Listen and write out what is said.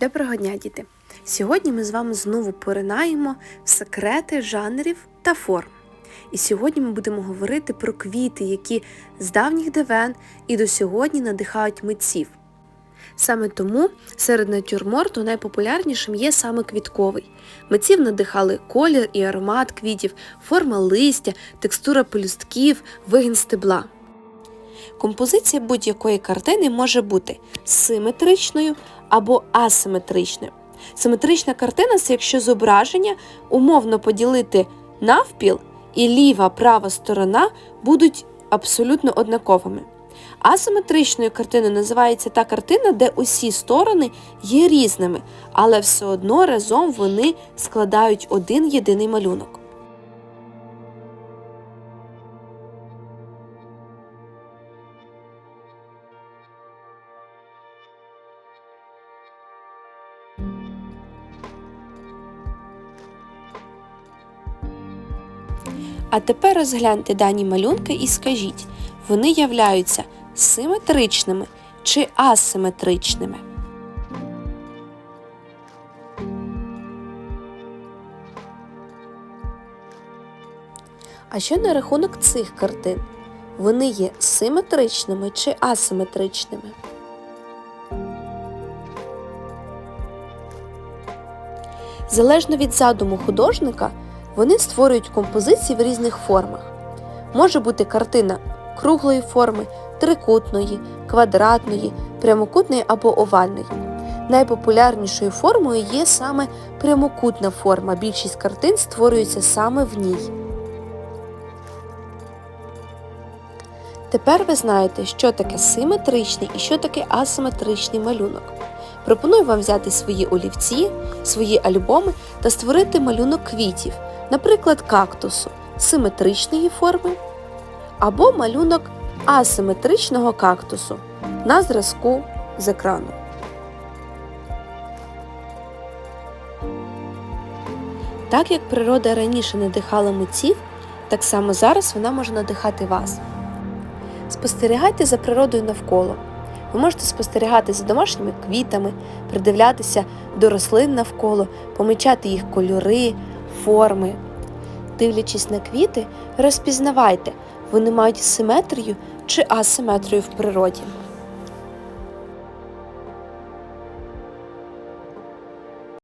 Доброго дня, діти! Сьогодні ми з вами знову поринаємо в секрети жанрів та форм. І сьогодні ми будемо говорити про квіти, які з давніх давен і до сьогодні надихають митців. Саме тому серед натюрморту найпопулярнішим є саме квітковий. Митців надихали колір і аромат квітів, форма листя, текстура пелюстків, вигін стебла. Композиція будь-якої картини може бути симетричною або асиметричною. Симетрична картина це якщо зображення умовно поділити навпіл, і ліва права сторона будуть абсолютно однаковими. Асиметричною картиною називається та картина, де усі сторони є різними, але все одно разом вони складають один єдиний малюнок. А тепер розгляньте дані малюнки і скажіть, вони являються симетричними чи асиметричними? А що на рахунок цих картин? Вони є симетричними чи асиметричними? Залежно від задуму художника, вони створюють композиції в різних формах. Може бути картина круглої форми, трикутної, квадратної, прямокутної або овальної. Найпопулярнішою формою є саме прямокутна форма. Більшість картин створюється саме в ній. Тепер ви знаєте, що таке симетричний і що таке асиметричний малюнок. Пропоную вам взяти свої олівці, свої альбоми та створити малюнок квітів, наприклад, кактусу симетричної форми або малюнок асиметричного кактусу на зразку з екрану. Так як природа раніше надихала митців, так само зараз вона може надихати вас. Спостерігайте за природою навколо. Ви можете спостерігати за домашніми квітами, придивлятися до рослин навколо, помічати їх кольори, форми. Дивлячись на квіти, розпізнавайте, вони мають симетрію чи асиметрію в природі.